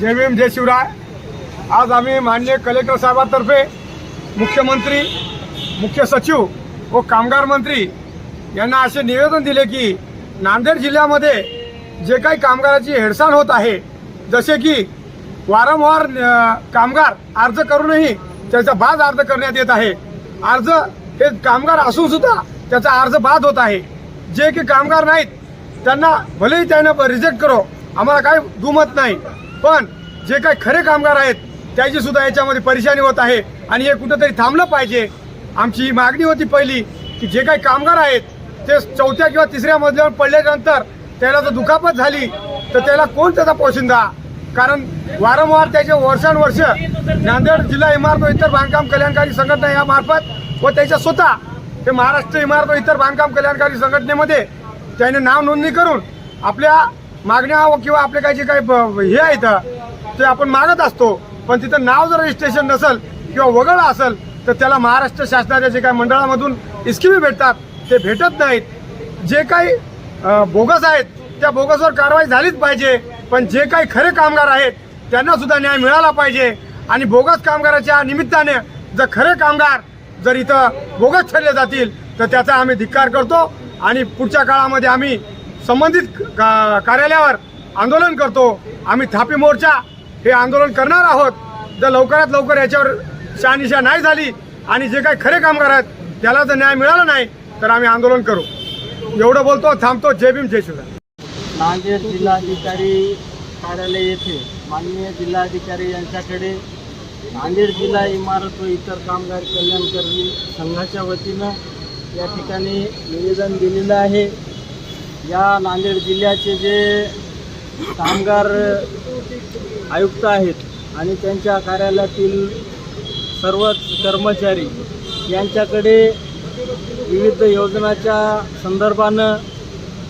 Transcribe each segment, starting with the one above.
जय भीम जय शिवराय. आज आम्ही माननीय कलेक्टर साहेबांतर्फे मुख्यमंत्री मुख्य सचिव व कामगार मंत्री यांना असे निवेदन दिले की नांदेड जिल्ह्यामध्ये जे काही कामगाराची हेडसाण होत आहे जसे की वारंवार कामगार अर्ज करूनही त्याचा बाद अर्ज करण्यात येत आहे. अर्ज हे कामगार असून सुद्धा त्याचा अर्ज बाद होत आहे. जे की कामगार नाहीत त्यांना भलेही त्यानं रिजेक्ट करो आम्हाला काही दुमत नाही. पण जे काही खरे कामगार आहेत त्याची सुद्धा याच्यामध्ये परेशानी होत आहे. आणि हे कुठंतरी थांबलं पाहिजे. आमची ही मागणी होती पहिली की जे काही कामगार आहेत ते चौथ्या किंवा तिसऱ्या मजल्यावर पडल्यानंतर त्याला जर दुखापत झाली तर त्याला कोण त्याचा पोशिंदा? कारण वारंवार त्याचे वर्षानुवर्ष नांदेड जिल्हा इमारत व इतर बांधकाम कल्याणकारी संघटना या मार्फत व त्याच्या स्वतः ते महाराष्ट्र इमारत व इतर बांधकाम कल्याणकारी संघटनेमध्ये त्याने नाव नोंदणी करून आपल्या मागण्या किंवा आपले काही जे काही हे आहेत ते आपण मागत असतो. पण तिथं नाव जर रजिस्ट्रेशन नसेल किंवा वगळलं असेल तर त्याला महाराष्ट्र शासनाच्या जे काही मंडळामधून इस्किमी भेटतात. ते भेटत नाहीत. जे काही बोगस आहेत त्या बोगसवर कारवाई झालीच पाहिजे. पण जे काही खरे कामगार आहेत त्यांना सुद्धा न्याय मिळाला पाहिजे. आणि बोगस कामगाराच्या निमित्ताने जर खरे कामगार जर इथं बोगस ठरले जातील तर त्याचा आम्ही धिक्कार करतो. आणि पुढच्या काळामध्ये आम्ही संबंधित का- कार्यालयावर आंदोलन करतो. आम्ही थापी मोर्चा हे आंदोलन करणार आहोत. जर लवकरात लवकर याच्यावर शहानिशा नाही झाली आणि जे काही खरे कामगार आहेत त्याला जर न्याय मिळाला नाही तर आम्ही आंदोलन करू. एवढं बोलतो थांबतो. जय भीम जय शिवराय. नांदेड जिल्हाधिकारी कार्यालय येथे माननीय जिल्हाधिकारी यांच्याकडे नांदेड जिल्हा इमारत व इतर कामगार कल्याणकारी संघाच्या वतीनं या ठिकाणी निवेदन दिलेलं आहे. या नांदेड जिल्ह्याचे जे कामगार आयुक्त आहेत आणि त्यांच्या कार्यालयातील सर्वच कर्मचारी यांच्याकडे विविध योजनाच्या संदर्भानं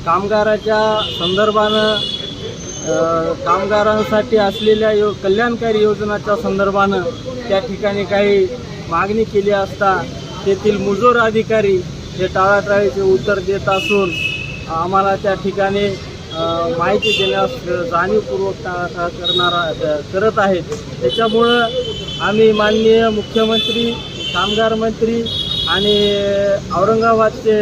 कामगाराच्या संदर्भानं कामगारांसाठी असलेल्या यो कल्याणकारी योजनाच्या संदर्भानं त्या ठिकाणी काही मागणी केली असता तेथील मुजोर अधिकारी हे टाळाटाळीचे उत्तर देत असून आम्हाला त्या ठिकाणी माहिती देण्यास जाणीवपूर्वक करणारा करत आहेत. त्याच्यामुळं आम्ही माननीय मुख्यमंत्री कामगार मंत्री आणि औरंगाबादचे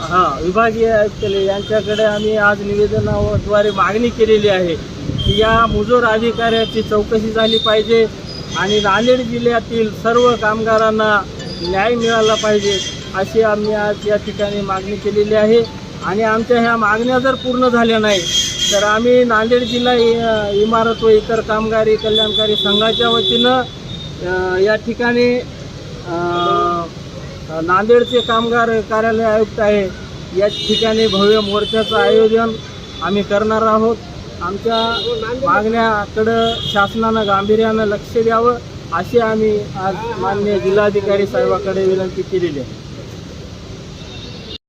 हां विभागीय आयुक्त यांच्याकडे आम्ही आज निवेदनाद्वारे मागणी केलेली आहे की या मुजोर अधिकाऱ्याची चौकशी झाली पाहिजे आणि नांदेड जिल्ह्यातील सर्व कामगारांना न्याय मिळाला पाहिजे अशी आम्ही आज या ठिकाणी मागणी केलेली आहे. आणि आमच्या ह्या मागण्या जर पूर्ण झाल्या नाही तर आम्ही नांदेड जिल्हा इमारत व इतर कामगारी कल्याणकारी संघाच्या वतीनं या ठिकाणी नांदेडचे कामगार कार्यालय आयुक्त आहे. या ठिकाणी भव्य मोर्चाचं आयोजन आम्ही करणार आहोत. आमच्या मागण्याकडं शासनानं गांभीर्यानं लक्ष द्यावं. अशी आम्ही आज माननीय जिल्हाधिकारी साहेबाकडे विनंती केलेली आहे.